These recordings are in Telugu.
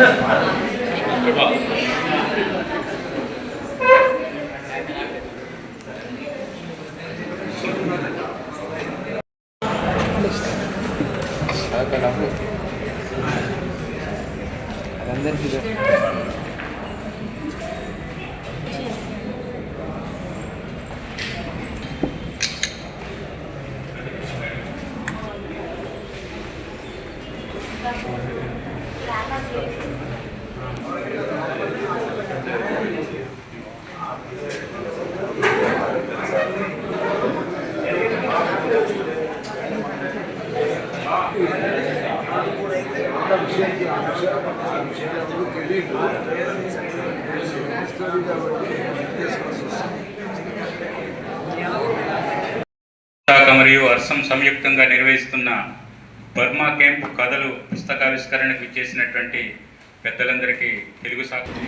శాఖ మరియు అర్సం సంయుక్తంగా నిర్వహిస్తున్న బర్మా క్యాంపు కథలు పుస్తకావిష్కరణకు ఇచ్చేసినటువంటి పెద్దలందరికీ తెలుగు సాక్షి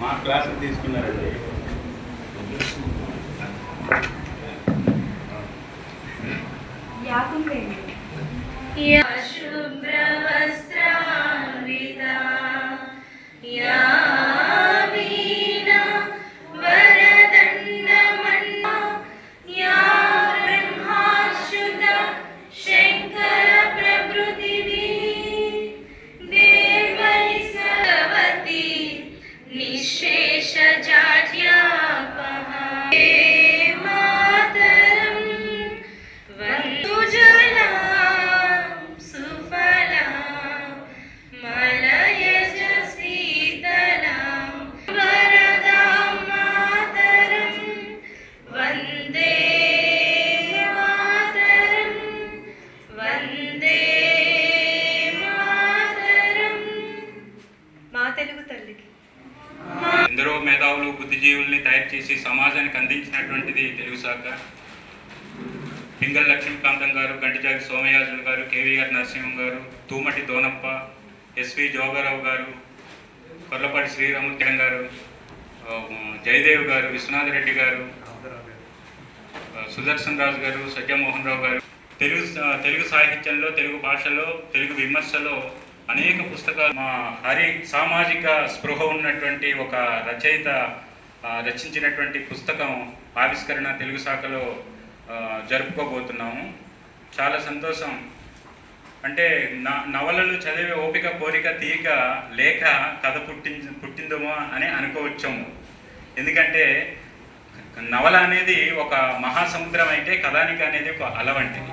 మా క్లాసులు తీసుకున్నారండి. అందించినటువంటిది తెలుగు శాఖ. పింగళ లక్ష్మీకాంతం గారు గంటిజాగి సోమయాజులు గారు కేవీఆర్ నరసింహం గారు తూమటి దోనప్ప ఎస్వి జోగారావు గారు కొర్లపాటి శ్రీరామూర్తి గారు జయదేవ్ గారు విశ్వనాథ్ రెడ్డి గారు సుదర్శన్ రాజు గారు సత్యమోహన్ రావు గారు. తెలుగు తెలుగు సాహిత్యంలో తెలుగు భాషలో తెలుగు విమర్శలో అనేక పుస్తకాలు మా హరి సామాజిక స్పృహ ఉన్నటువంటి ఒక రచయిత రచించినటువంటి పుస్తకం ఆవిష్కరణ తెలుగు శాఖలో జరుపుకోబోతున్నాము. చాలా సంతోషం. అంటే న నవలలు చదివే ఓపిక కోరిక తీయక లేక కథ పుట్టి పుట్టిందేమో అని అనుకోవచ్చాము. ఎందుకంటే నవల అనేది ఒక మహాసముద్రం అయితే కథానిక అనేది ఒక అలవంటిది.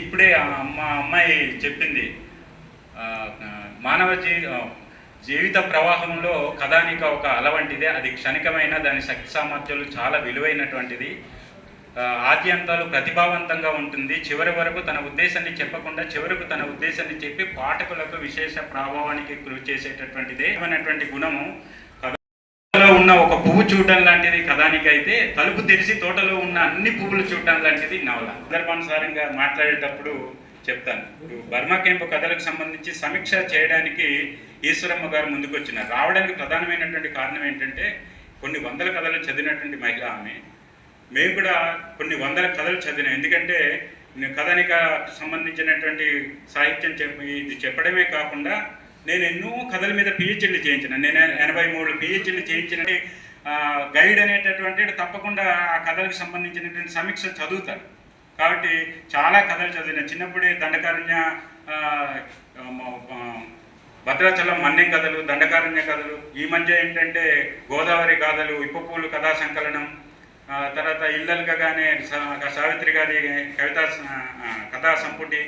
ఇప్పుడే మా అమ్మాయి చెప్పింది మానవ జీ జీవిత ప్రవాహంలో కథానిక ఒక అలవంటిదే అది క్షణికమైన దాని శక్తి సామర్థ్యాలు చాలా విలువైనటువంటిది. ఆద్యంతాలు ప్రతిభావంతంగా ఉంటుంది. చివరి వరకు తన ఉద్దేశాన్ని చెప్పకుండా చివరకు తన ఉద్దేశాన్ని చెప్పి పాఠకులకు విశేష ప్రభావానికి కృషి చేసేటటువంటిదే. అనేటువంటి గుణము? కథలో ఉన్న ఒక పువ్వు చూడటం లాంటిది కథానికి అయితే తలుపు తెరిచి తోటలో ఉన్న అన్ని పువ్వులు చూడటం లాంటిది నవల. సందర్భానుసారంగా మాట్లాడేటప్పుడు చెప్తాను. ఇప్పుడు బర్మా క్యాంపు కథలకు సంబంధించి సమీక్ష చేయడానికి ఈశ్వరమ్మ గారు ముందుకు వచ్చినారు రావడానికి ప్రధానమైనటువంటి కారణం ఏంటంటే కొన్ని వందల కథలు చదివినటువంటి మహిళ ఆమె. మేము కూడా కొన్ని వందల కథలు చదివినాం. ఎందుకంటే కథనిక సంబంధించినటువంటి సాహిత్యం ఇది చెప్పడమే కాకుండా నేను ఎన్నో కథల మీద పిహెచ్డీలు చేయించిన. నేను ఎనభై మూడు పిహెచ్డీలు చేయించిన. గైడ్ అనేటటువంటి తప్పకుండా ఆ కథలకు సంబంధించినటువంటి సమీక్ష చదువుతాను కాబట్టి చాలా కథలు చదివిన చిన్నప్పుడే దండకారణ్య భద్రాచలం మన్యం కథలు దండకారణ్య కథలు ఈ మధ్య ఏంటంటే గోదావరి గాథలు ఇప్పపూలు కథా సంకలనం తర్వాత ఇల్లలుగానే సావిత్రి గారి కవితా కథా సంపుటి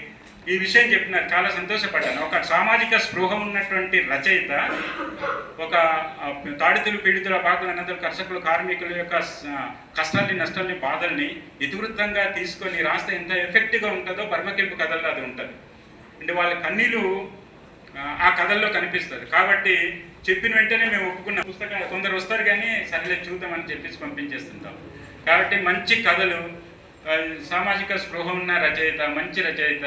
ఈ విషయం చెప్పినారు. చాలా సంతోషపడ్డాను. ఒక సామాజిక స్పృహ ఉన్నటువంటి రచయిత ఒక తాడితులు పీడితుల బాధలు అన్నదులు కర్షకులు కార్మికుల యొక్క కష్టాల్ని నష్టాల్ని బాధల్ని ఇతివృత్తంగా తీసుకొని రాస్తే ఎంత ఎఫెక్టివ్గా ఉంటుందో బర్మకెంపు కథల్లో అది ఉంటుంది. అంటే వాళ్ళ కన్నీలు ఆ, కథల్లో కనిపిస్తుంది. కాబట్టి చెప్పిన వెంటనే మేము ఒప్పుకున్న పుస్తకాలు కొందరు వస్తారు కానీ సర్లే చూద్దామని చెప్పేసి పంపించేస్తుంటాం. కాబట్టి మంచి కథలు సామాజిక స్పృహ ఉన్న రచయిత మంచి రచయిత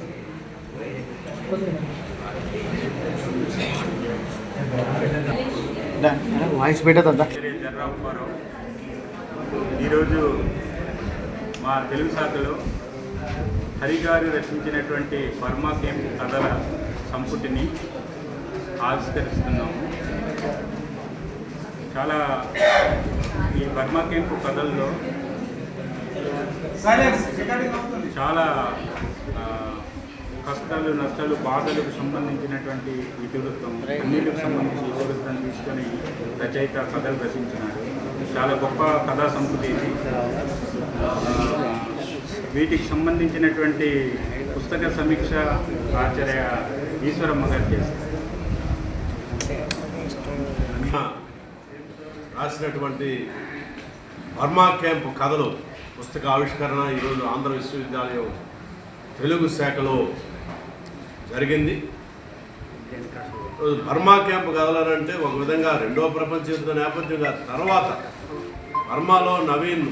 వాయిస్ పెట్టదా ఈరోజు మా తెలుగు శాఖలో హరిగారు రచించినటువంటి బర్మా క్యాంప్ కథల సంపుటిని ఆవిష్కరిస్తున్నాము. చాలా ఈ బర్మా క్యాంపు కథల్లో చాలా కష్టాలు నష్టాలు బాధలకు సంబంధించినటువంటి ఇతివృత్తం అన్నిటికి సంబంధించి ఇతివృత్తం తీసుకొని రచయిత కథలు రచించినారు చాలా గొప్ప కథా సంస్కృతి ఇది. వీటికి సంబంధించినటువంటి పుస్తక సమీక్ష ఆచార్య ఈశ్వరమ్మ గారు చేస్తారు రాసినటువంటి బర్మా క్యాంప్ కథలు పుస్తక ఆవిష్కరణ ఈరోజు ఆంధ్ర విశ్వవిద్యాలయం తెలుగు శాఖలో జరిగింది. బర్మా క్యాంప్ కథలు అంటే ఒక విధంగా రెండో ప్రపంచ యుద్ధ నేపథ్యంగా తర్వాత బర్మాలో నవీన్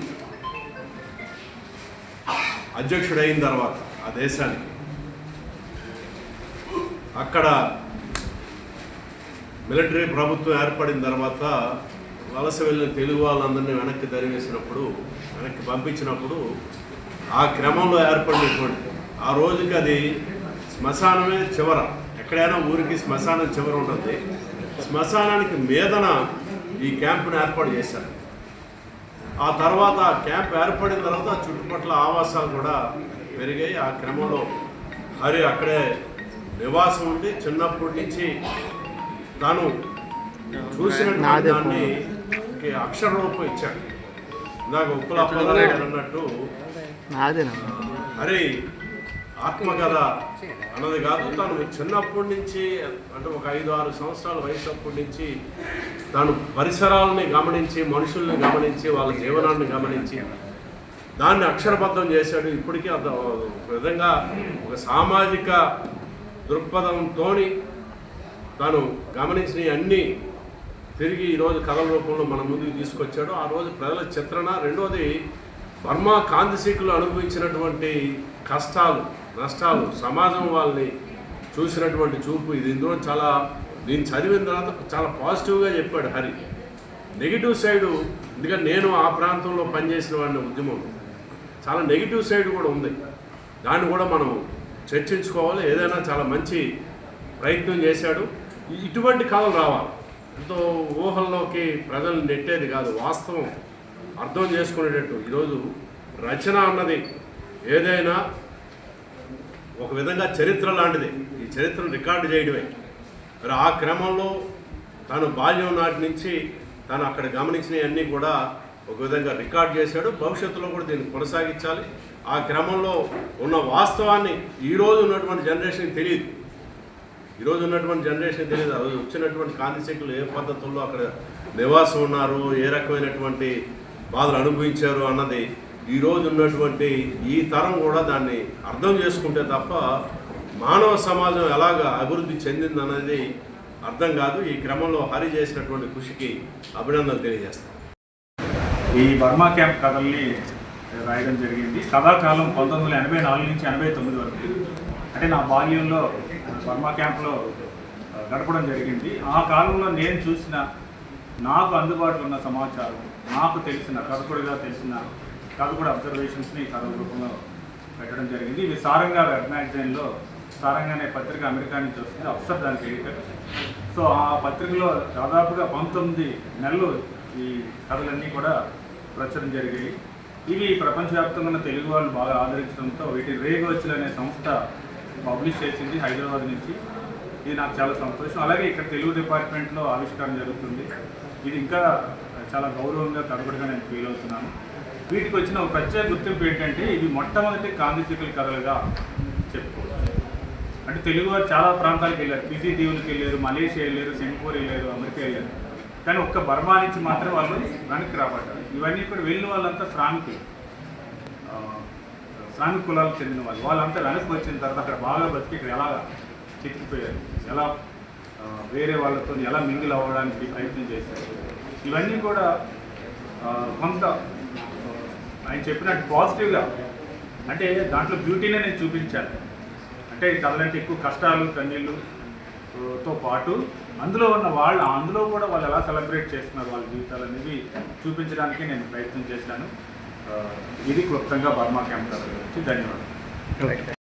అధ్యక్షుడైన తర్వాత ఆ దేశానికి. అక్కడ మిలిటరీ ప్రభుత్వం ఏర్పడిన తర్వాత వలస వెళ్ళిన తెలుగు వాళ్ళందరినీ వెనక్కి తరివేసినప్పుడు వెనక్కి పంపించినప్పుడు ఆ క్రమంలో ఏర్పడినటువంటి ఆ రోజుకి అది శ్మశానమే చివర. ఎక్కడైనా ఊరికి శ్మశానం చివర ఉంటుంది. శ్మశానానికి మీదన ఈ క్యాంపును ఏర్పాటు చేశారు. ఆ తర్వాత ఆ క్యాంప్ ఏర్పడిన తర్వాత చుట్టుపక్కల ఆవాసాలు కూడా పెరిగాయి. ఆ క్రమంలో హరి అక్కడే నివాసం ఉండి చిన్నప్పటి నుంచి తాను చూసినటువంటి నాదే దాన్ని అక్షర రూపం ఇచ్చాడు. ఇందాక ఉప్పులప్పగారు అన్నట్టు హరి ఆత్మకథ అన్నది కాదు. తను చిన్నప్పటి నుంచి అంటే ఒక ఐదు ఆరు సంవత్సరాల వయసు అప్పటి నుంచి తాను పరిసరాలని గమనించి మనుషుల్ని గమనించి వాళ్ళ జీవనాన్ని గమనించి దాన్ని అక్షరబద్ధం చేశాడు. ఇప్పటికీ అది ఒక విధంగా ఒక సామాజిక దృక్పథంతో తాను గమనించిన అన్నీ తిరిగి ఈరోజు కథల రూపంలో మన ముందుకు తీసుకొచ్చాడు. ఆ రోజు ప్రజల చిత్రణ రెండోది వర్మ కాంతిశీకులు అనుభవించినటువంటి కష్టాలు. నష్టాలు సమాజం వాళ్ళని చూసినటువంటి చూపు ఇది. ఇందులో చాలా నేను చదివిన తర్వాత చాలా పాజిటివ్గా చెప్పాడు హరి. నెగిటివ్ సైడు ఎందుకంటే నేను ఆ ప్రాంతంలో పనిచేసిన వాడిని ఉద్యమం. చాలా నెగిటివ్ సైడ్ కూడా ఉంది. దాన్ని కూడా మనం చర్చించుకోవాలి. ఏదైనా చాలా మంచి ప్రయత్నం చేశాడు. ఇటువంటి కథలు రావాలి. ఎంతో ఊహల్లోకి ప్రజలు నెట్టేది కాదు. వాస్తవం అర్థం చేసుకునేటట్టు. ఈరోజు రచన అన్నది ఏదైనా ఒక విధంగా చరిత్ర లాంటిది. ఈ చరిత్రను రికార్డు చేయడమే. మరి ఆ క్రమంలో తను బాల్యం నాటి నుంచి తను అక్కడ గమనించినవన్నీ కూడా ఒక విధంగా రికార్డ్ చేశాడు. భవిష్యత్తులో కూడా దీన్ని కొనసాగించాలి. ఆ క్రమంలో ఉన్న వాస్తవాన్ని ఈరోజు ఉన్నటువంటి జనరేషన్కి తెలియదు. ఈరోజు ఉన్నటువంటి జనరేషన్ తెలియదు. అది వచ్చినటువంటి కాంతిశక్తులు ఏ పద్ధతుల్లో అక్కడ నివాసం ఉన్నారు ఏ రకమైనటువంటి బాధలు అనుభవించారు అన్నది ఈరోజు ఉన్నటువంటి ఈ తరం కూడా దాన్ని అర్థం చేసుకుంటే తప్ప మానవ సమాజం ఎలాగ అభివృద్ధి చెందింది అనేది అర్థం కాదు. ఈ క్రమంలో హరి చేసినటువంటి కృషికి అభినందనలు తెలియజేస్తాను. ఈ బర్మా క్యాంప్ కథల్ని రాయడం జరిగింది. కథాకాలం పంతొమ్మిది వందల ఎనభై నాలుగు నుంచి ఎనభై తొమ్మిది వరకు. అంటే నా బాల్యంలో బర్మా క్యాంప్లో గడపడం జరిగింది. ఆ కాలంలో నేను చూసిన నాకు అందుబాటులో ఉన్న సమాచారం నాకు తెలిసిన కథకుడిగా తెలిసిన కాదు కూడా అబ్జర్వేషన్స్ని కథల రూపంలో పెట్టడం జరిగింది. ఇవి సారంగా వెబ్ మ్యాగజైన్లో సారంగా అనే పత్రిక అమెరికా నుంచి వస్తుంది అఫ్సర్ దానికి ఎడిటర్. సో ఆ పత్రికలో దాదాపుగా పంతొమ్మిది నెలలు ఈ కథలన్నీ కూడా ప్రచురం జరిగాయి. ఇవి ప్రపంచవ్యాప్తంగా ఉన్న తెలుగు వాళ్ళు బాగా ఆదరించడంతో వీటి రేగోచులు అనే సంస్థ పబ్లిష్ చేసింది హైదరాబాద్ నుంచి. ఇది నాకు చాలా సంతోషం. అలాగే ఇక్కడ తెలుగు డిపార్ట్మెంట్లో ఆవిష్కరణ జరుగుతుంది. ఇది ఇంకా చాలా గౌరవంగా తడబడిగా నేను ఫీల్ అవుతున్నాను. వీటికి వచ్చిన ఒక ప్రత్యేక గుర్తింపు ఏంటంటే ఇవి మొట్టమొదటి కాంతిశీకుల కథలుగా చెప్పుకోవచ్చు. అంటే తెలుగు వారు చాలా ప్రాంతాలకు వెళ్ళారు. ఫిజీ దీవులకు వెళ్ళారు మలేషియా వెళ్ళారు సింగపూర్ వెళ్ళారు అమెరికా వెళ్ళారు. కానీ ఒక్క బర్మా నుంచి మాత్రం వాళ్ళు వెనక్కి రాబడ్డారు. ఇవన్నీ కూడా వెళ్ళిన వాళ్ళంతా శ్రామికులు. శ్రామిక కులాలకు చెందిన వాళ్ళు. వాళ్ళంతా వెనక్కి వచ్చిన తర్వాత అక్కడ బాగా బతికి ఇక్కడ ఎలా చెక్కిపోయారు? ఎలా వేరే వాళ్ళతో ఎలా మింగిల్ అవ్వడానికి ప్రయత్నం చేశారు? ఇవన్నీ కూడా కొంత ఆయన చెప్పినట్టు పాజిటివ్గా అంటే దాంట్లో బ్యూటీనే నేను చూపించాను అంటే ఈ కథలంటే ఎక్కువ కష్టాలు కన్నీళ్ళు తో పాటు అందులో ఉన్న వాళ్ళు అందులో కూడా వాళ్ళు ఎలా సెలబ్రేట్ చేస్తున్నారు వాళ్ళ జీవితాలు అనేవి చూపించడానికి నేను ప్రయత్నం చేశాను. ఇది క్లుప్తంగా బర్మా క్యాంప్ వచ్చి గురించి. ధన్యవాదాలు.